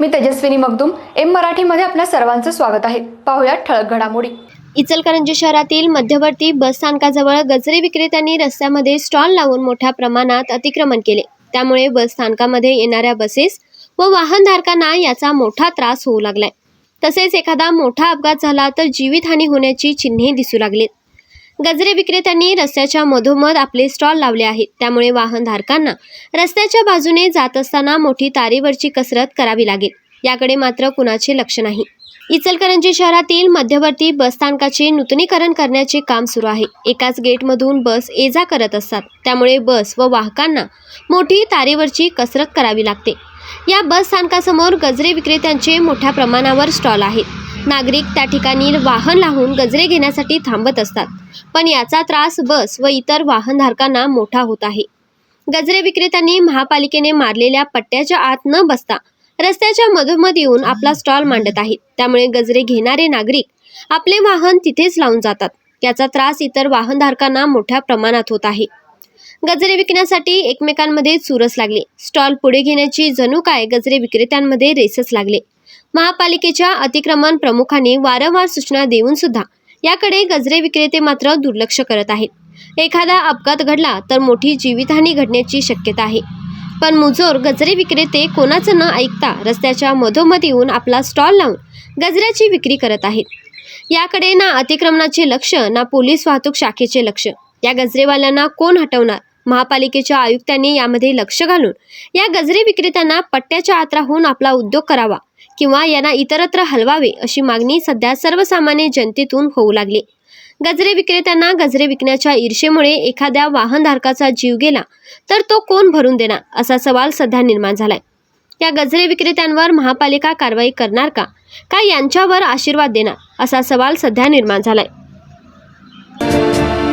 मी Tejaswini Magdum M मराठीमध्ये आपल्या सर्वांचं स्वागत आहे. पाहुयात ठळक घडामोडी. इचलकरंजी शहरातील मध्यवर्ती बस स्थानकाजवळ गजरे विक्रेत्यांनी रस्त्यामध्ये स्टॉल लावून मोठ्या प्रमाणात अतिक्रमण केले. त्यामुळे बस स्थानकामध्ये येणाऱ्या बसेस व वाहनधारकांना याचा मोठा त्रास होऊ लागलाय. तसेच एखादा मोठा अपघात झाला तर जीवितहानी होण्याची चिन्हे दिसू लागलीत. गजरे विक्रेत्यांनी रस्त्याच्या मधोमध आपले स्टॉल लावले आहेत. त्यामुळे वाहनधारकांना रस्त्याच्या बाजूने जात असताना मोठी तारेवरची कसरत करावी लागेल. याकडे मात्र कुणाचे लक्ष नाही. इचलकरंजी शहरातील मध्यवर्ती बसस्थानकाचे नूतनीकरण करण्याचे काम सुरू आहे. एकाच गेटमधून बस ये जा करत असतात. त्यामुळे बस व वाहकांना मोठी तारेवरची कसरत करावी लागते. या बस स्थानकासमोर गजरे विक्रेत्यांचे मोठ्या प्रमाणावर स्टॉल आहेत. नागरिक त्या ठिकाणी वाहन लावून गजरे घेण्यासाठी थांबत असतात. पण याचा त्रास बस व इतर वाहनधारकांना मोठा होत आहे. गजरे विक्रेत्यांनी महापालिकेने मारलेल्या पट्ट्याच्या आत न बसता रस्त्याच्या मधोमध येऊन आपला स्टॉल मांडत आहेत. त्यामुळे गजरे घेणारे नागरिक आपले वाहन तिथेच लावून जातात. याचा त्रास इतर वाहनधारकांना मोठ्या प्रमाणात होत आहे. गजरे विकण्यासाठी एकमेकांमध्ये चुरस लागले. स्टॉल पुढे घेण्याची जणू काय गजरे विक्रेत्यांमध्ये रेसच लागले. महापालिकेच्या अतिक्रमण प्रमुखांनी वारंवार सूचना देऊन सुद्धा याकडे गजरे विक्रेते मात्र दुर्लक्ष करत आहेत. एखादा अपघात घडला तर मोठी जीवितहानी घडण्याची शक्यता आहे. पण मुजोर गजरे विक्रेते कोणाचं न ऐकता रस्त्याच्या मधोमध येऊन आपला स्टॉल लावून गजऱ्याची विक्री करत आहेत. याकडे ना अतिक्रमणाचे लक्ष ना पोलीस वाहतूक शाखेचे लक्ष. या गजरेवाल्यांना कोण हटवणार? महापालिकेच्या आयुक्तांनी यामध्ये लक्ष घालून या गजरे विक्रेत्यांना पट्ट्याच्या आत राहून आपला उद्योग करावा किंवा यांना इतरत्र हलवावे अशी मागणी सध्या सर्वसामान्य जनतेतून होऊ लागली. गजरे विक्रेत्यांना गजरे विकण्याच्या ईर्षेमुळे एखाद्या वाहनधारकाचा जीव गेला तर तो कोण भरून देणार असा सवाल सध्या निर्माण झालाय. या गजरे विक्रेत्यांवर महापालिका कारवाई करणार का? का यांच्यावर आशीर्वाद देणार? असा सवाल सध्या निर्माण झालाय.